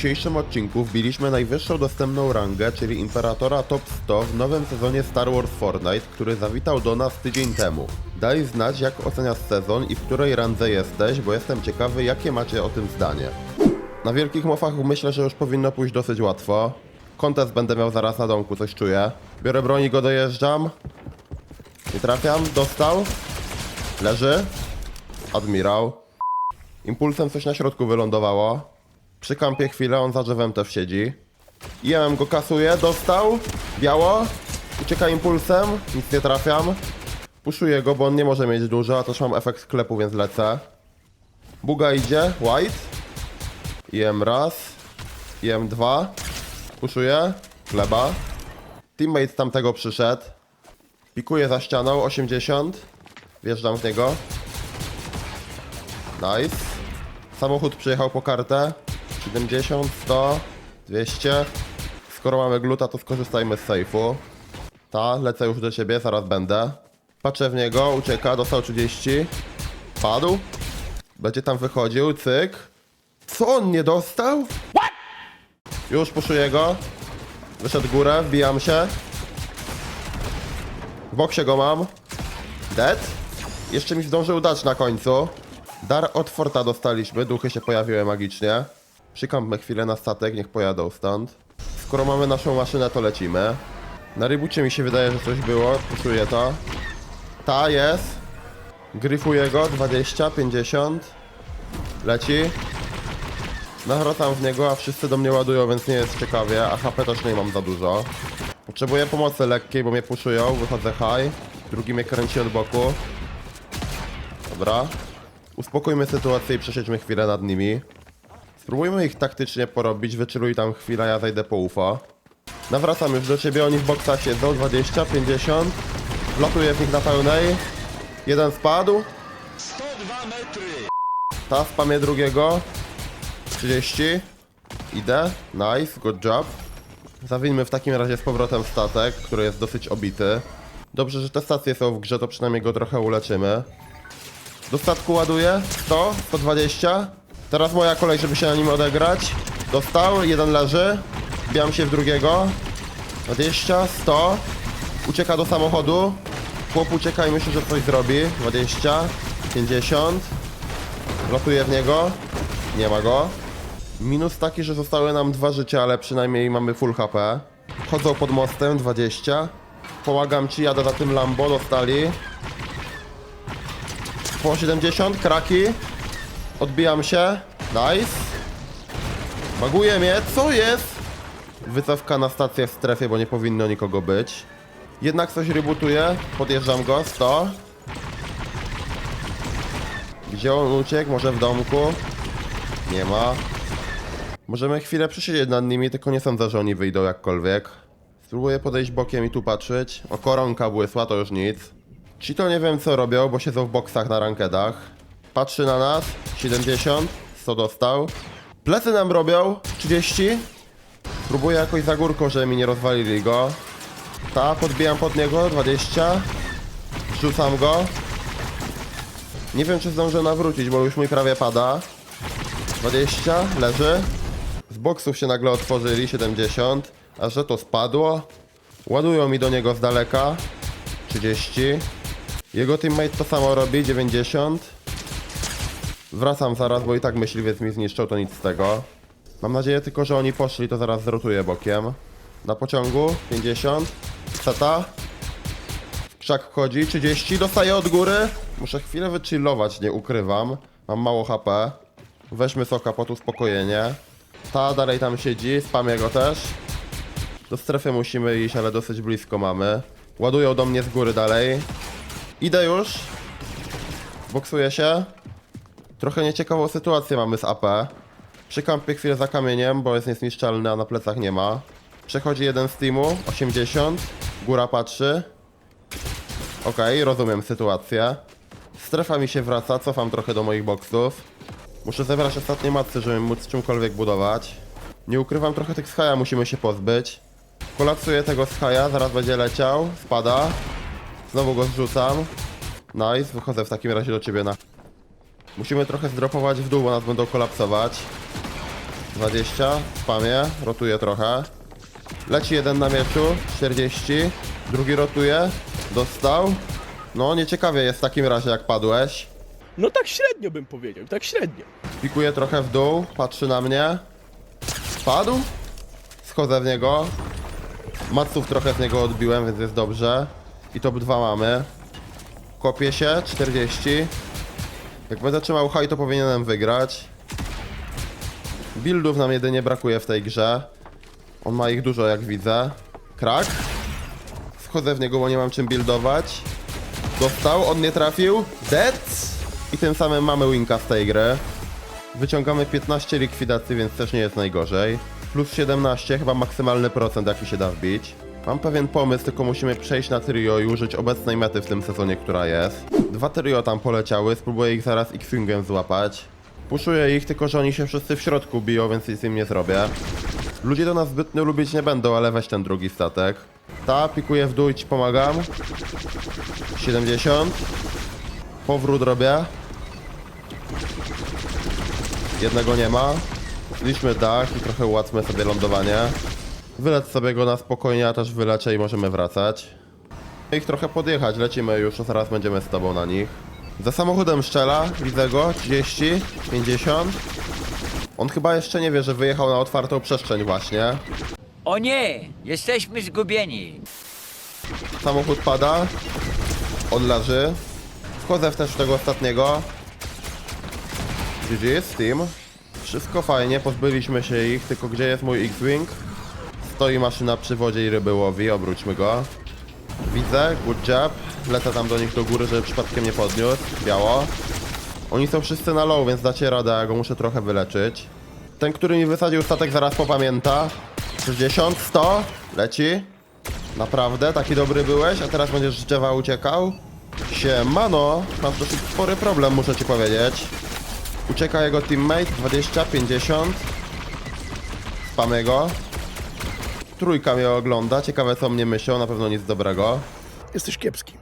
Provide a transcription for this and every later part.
dzisiejszym odcinku wbiliśmy najwyższą dostępną rangę, czyli Imperatora Top 100 w nowym sezonie Star Wars Fortnite, który zawitał do nas tydzień temu. Daj znać jak oceniasz sezon i w której randze jesteś, bo jestem ciekawy jakie macie o tym zdanie. Na wielkich mofach myślę, że już powinno pójść dosyć łatwo. Kontest będę miał zaraz na domku, coś czuję. Biorę broń i go dojeżdżam. Nie trafiam, dostał. Leży. Admirał. Impulsem coś na środku wylądowało. Przy kampie chwilę, on za drzewem też siedzi. IM go kasuje, dostał. Biało. Ucieka impulsem, nic nie trafiam. Puszuję go, bo on nie może mieć dużo, a też mam efekt sklepu, więc lecę. Buga idzie, white. IM raz. IM dwa. Puszuję. Gleba. Teammate tamtego przyszedł. Pikuje za ścianą, 80. Wjeżdżam w niego. Nice. Samochód przyjechał po kartę. 70, 100, 200. Skoro mamy gluta, to skorzystajmy z sejfu. Ta, lecę już do ciebie, zaraz będę. Patrzę w niego, ucieka, dostał 30. Padł. Będzie tam wychodził, cyk. Co on nie dostał? Już puszuję go. Wyszedł górę, wbijam się. W boksie go mam. Dead. Jeszcze mi zdążył dać na końcu. Dar od forta dostaliśmy, duchy się pojawiły magicznie. Przykampmy chwilę na statek, niech pojadą stąd. Skoro mamy naszą maszynę, to lecimy. Na rybucie mi się wydaje, że coś było, puszuję to. Ta jest. Gryfuję go, 20, 50. Leci. Nawracam w niego, a wszyscy do mnie ładują, więc nie jest ciekawie, a HP też nie mam za dużo. Potrzebuję pomocy lekkiej, bo mnie puszują, wychodzę high. Drugi mnie kręci od boku. Dobra. Uspokójmy sytuację i przesiedźmy chwilę nad nimi. Spróbujmy ich taktycznie porobić, wyczeluj tam chwilę, ja zajdę po UFO. Nawracam już do ciebie, oni w boksach siedzą, 20, 50. Wlatuję w nich na pełnej. Jeden spadł. 102 metry! Ta spamie drugiego. 30. Idę. Nice, good job. Zawinmy w takim razie z powrotem statek, który jest dosyć obity. Dobrze, że te stacje są w grze, to przynajmniej go trochę uleczymy. Do statku ładuję. 100, 120. Teraz moja kolej, żeby się na nim odegrać. Dostał, jeden leży. Wbijam się w drugiego. 20, 100. Ucieka do samochodu. Chłop ucieka i myślę, że coś zrobi. 20, 50. Latuję w niego. Nie ma go. Minus taki, że zostały nam dwa życia, ale przynajmniej mamy full HP. Chodzą pod mostem, 20. Pomagam ci, jadę za tym Lambo, dostali. Po 70, kraki. Odbijam się. Nice. Baguje mnie, co jest? Wycofka na stację w strefie, bo nie powinno nikogo być. Jednak coś rebootuje. Podjeżdżam go, 100. Gdzie on uciekł? Może w domku? Nie ma. Możemy chwilę przesiedzieć nad nimi, tylko nie sądzę, że oni wyjdą jakkolwiek. Spróbuję podejść bokiem i tu patrzeć. O, koronka błysła, to już nic. Ci to nie wiem co robią, bo siedzą w boksach na rankedach. Patrzy na nas. 70. 100 dostał. Plecy nam robią. 30. Próbuję jakoś za górką, żeby mi nie rozwalili go. Ta, podbijam pod niego. 20. Rzucam go. Nie wiem, czy zdążę nawrócić, bo już mój prawie pada. 20, leży. Z boksów się nagle otworzyli, 70. A że to spadło? Ładują mi do niego z daleka. 30. Jego teammate to samo robi, 90. Wracam zaraz, bo i tak myśliwiec mi zniszczą, to nic z tego. Mam nadzieję tylko, że oni poszli, to zaraz zrotuję bokiem. Na pociągu, 50. Seta. Krzak wchodzi, 30, dostaję od góry. Muszę chwilę wychillować, nie ukrywam. Mam mało HP. Weźmy soka pod uspokojenie. Ta dalej tam siedzi, spamię go też. Do strefy musimy iść, ale dosyć blisko mamy. Ładują do mnie z góry dalej. Idę już. Boksuję się. Trochę nieciekawą sytuację mamy z AP. Przy kampie chwilę za kamieniem, bo jest niezniszczalny, a na plecach nie ma. Przechodzi jeden z teamu, 80. Góra patrzy. Okej, rozumiem sytuację. Strefa mi się wraca, cofam trochę do moich boksów. Muszę zebrać ostatnie matce, żeby móc czymkolwiek budować. Nie ukrywam, trochę tych schaja musimy się pozbyć. Kolapsuję tego schaja, zaraz będzie leciał, spada. Znowu go zrzucam. Nice, wychodzę w takim razie do ciebie na... Musimy trochę zdropować w dół, bo nas będą kolapsować. 20, spamie, rotuje trochę. Leci jeden na mieczu, 40. Drugi rotuje, dostał. No, nieciekawie jest w takim razie, jak padłeś. No tak średnio bym powiedział, tak średnio. Pikuje trochę w dół, patrzy na mnie. Spadł? Schodzę w niego. Maców trochę z niego odbiłem, więc jest dobrze. I top 2 mamy. Kopię się, 40. Jak będę trzymał high, to powinienem wygrać. Buildów nam jedynie brakuje w tej grze. On ma ich dużo, jak widzę. Krak. Wchodzę w niego, bo nie mam czym buildować. Dostał, on nie trafił. Dead. I tym samym mamy winka z tej gry. Wyciągamy 15 likwidacji, więc też nie jest najgorzej. Plus 17, chyba maksymalny procent, jaki się da wbić. Mam pewien pomysł, tylko musimy przejść na trio i użyć obecnej mety w tym sezonie, która jest. Dwa trio tam poleciały, spróbuję ich zaraz X-Wingiem złapać. Puszuję ich, tylko że oni się wszyscy w środku biją, więc nic im nie zrobię. Ludzie do nas zbytnio lubić nie będą, ale weź ten drugi statek. Ta, pikuję w dół i ci pomagam. 70. Powrót robię. Jednego nie ma. Liczmy dach i trochę ułatwmy sobie lądowanie. Wylecz sobie go na spokojnie, ja też wyleczę i możemy wracać. Ich trochę podjechać, lecimy już, to zaraz będziemy z tobą na nich. Za samochodem szczela, widzę go, 30, 50. On chyba jeszcze nie wie, że wyjechał na otwartą przestrzeń właśnie. O nie! Jesteśmy zgubieni! Samochód pada. On leży. Wchodzę w też tego ostatniego. GG, Steam. Wszystko fajnie, pozbyliśmy się ich, tylko gdzie jest mój X-Wing? Stoi maszyna przy wodzie i ryby łowi, obróćmy go. Widzę, good job. Lecę tam do nich do góry, żeby przypadkiem nie podniósł. Biało. Oni są wszyscy na low, więc dacie radę, ja go muszę trochę wyleczyć. Ten, który mi wysadził statek zaraz popamięta. 60, 100, leci. Naprawdę? Taki dobry byłeś? A teraz będziesz z drzewa uciekał? Siemano, masz dosyć spory problem, muszę ci powiedzieć. Ucieka jego teammate, 20, 50. Spamy go. Trójka mnie ogląda, ciekawe co mnie myślą, na pewno nic dobrego. Jesteś kiepski.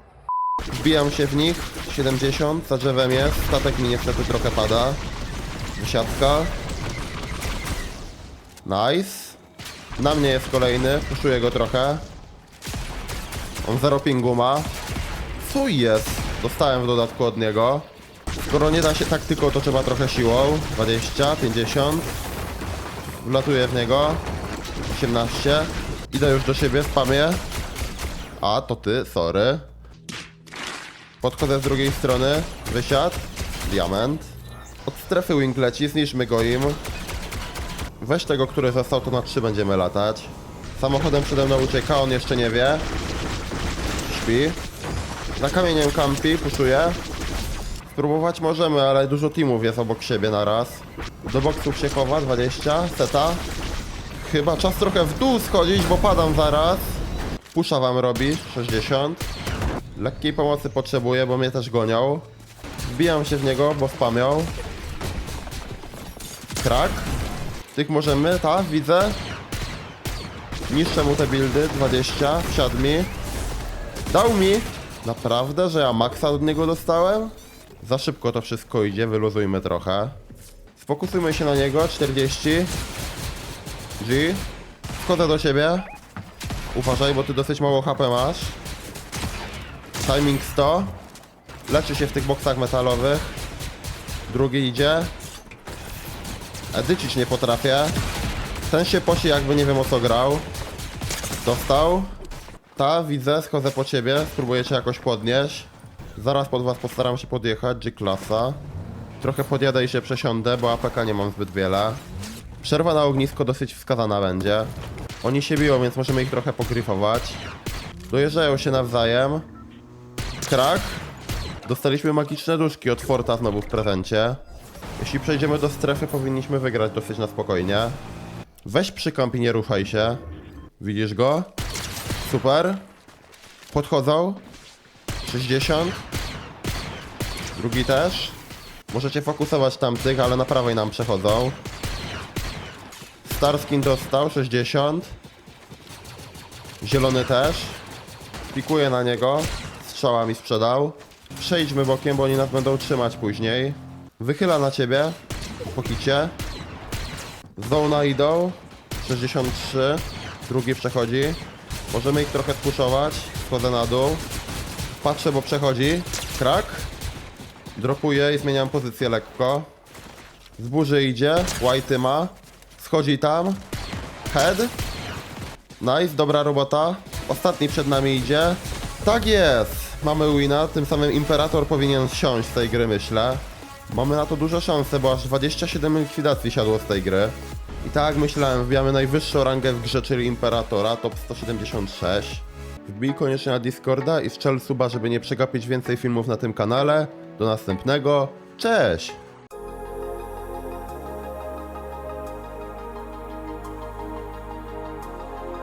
Wbijam się w nich, 70, za drzewem jest, statek mi niestety trochę pada. Wysiadka. Nice. Na mnie jest kolejny, puszuję go trochę. On zero pingu ma. Co jest? Dostałem w dodatku od niego. Skoro nie da się taktyką, to trzeba trochę siłą. 20, 50. Wlatuję w niego. 18. Idę już do siebie, spamię. A, to ty, sorry. Podchodzę z drugiej strony. Wysiadł. Diament. Od strefy wing leci, zniszczmy go im. Weź tego, który został, to na 3 będziemy latać. Samochodem przede mną ucieka, on jeszcze nie wie. Śpi. Za kamieniem kampi, puszuje. Spróbować możemy, ale dużo teamów jest obok siebie naraz. Do boksów się chowa, 20, seta. Chyba czas trochę w dół schodzić, bo padam zaraz. Pusza wam robi, 60. Lekkiej pomocy potrzebuję, bo mnie też gonią. Wbijam się w niego, bo spamią. Krak. Tych możemy, ta, widzę. Niszczę mu te buildy, 20, wsiadł mi. Dał mi. Naprawdę, że ja maksa od niego dostałem? Za szybko to wszystko idzie, wyluzujmy trochę. Sfokusujmy się na niego, 40. G. Wchodzę do siebie. Uważaj, bo ty dosyć mało HP masz. Timing 100. Leczy się w tych boksach metalowych. Drugi idzie. Edycić nie potrafię. Ten się posi jakby nie wiem o co grał. Dostał. Ta, widzę, schodzę po ciebie. Spróbuję cię jakoś podnieść. Zaraz pod was postaram się podjechać. G-klasa. Trochę podjadę i się przesiądę, bo APK nie mam zbyt wiele. Przerwa na ognisko dosyć wskazana będzie. Oni się biją, więc możemy ich trochę pogryfować. Dojeżdżają się nawzajem. Krak. Dostaliśmy magiczne duszki od Forta znowu w prezencie. Jeśli przejdziemy do strefy, powinniśmy wygrać dosyć na spokojnie. Weź przykamp i nie ruszaj się. Widzisz go? Super. Podchodzą. 60. Drugi też. Możecie fokusować tamtych, ale na prawej nam przechodzą. Starskin dostał 60. Zielony też. Pikuję na niego. Strzała mi sprzedał. Przejdźmy bokiem, bo oni nas będą trzymać później. Wychyla na ciebie. Po kicie. Zona idą. 63. Drugi przechodzi. Możemy ich trochę spuszować. Schodzę na dół. Patrzę, bo przechodzi. Krak. Dropuję i zmieniam pozycję lekko. Z burzy idzie. White ma. Schodzi tam. Head. Nice, dobra robota. Ostatni przed nami idzie. Tak jest! Mamy wina, tym samym Imperator powinien siąść z tej gry, myślę. Mamy na to duże szanse, bo aż 27 likwidacji siadło z tej gry. I tak myślałem, wbijamy najwyższą rangę w grze, czyli Imperatora, top 176. Wbij koniecznie na Discorda i strzel suba, żeby nie przegapić więcej filmów na tym kanale. Do następnego. Cześć!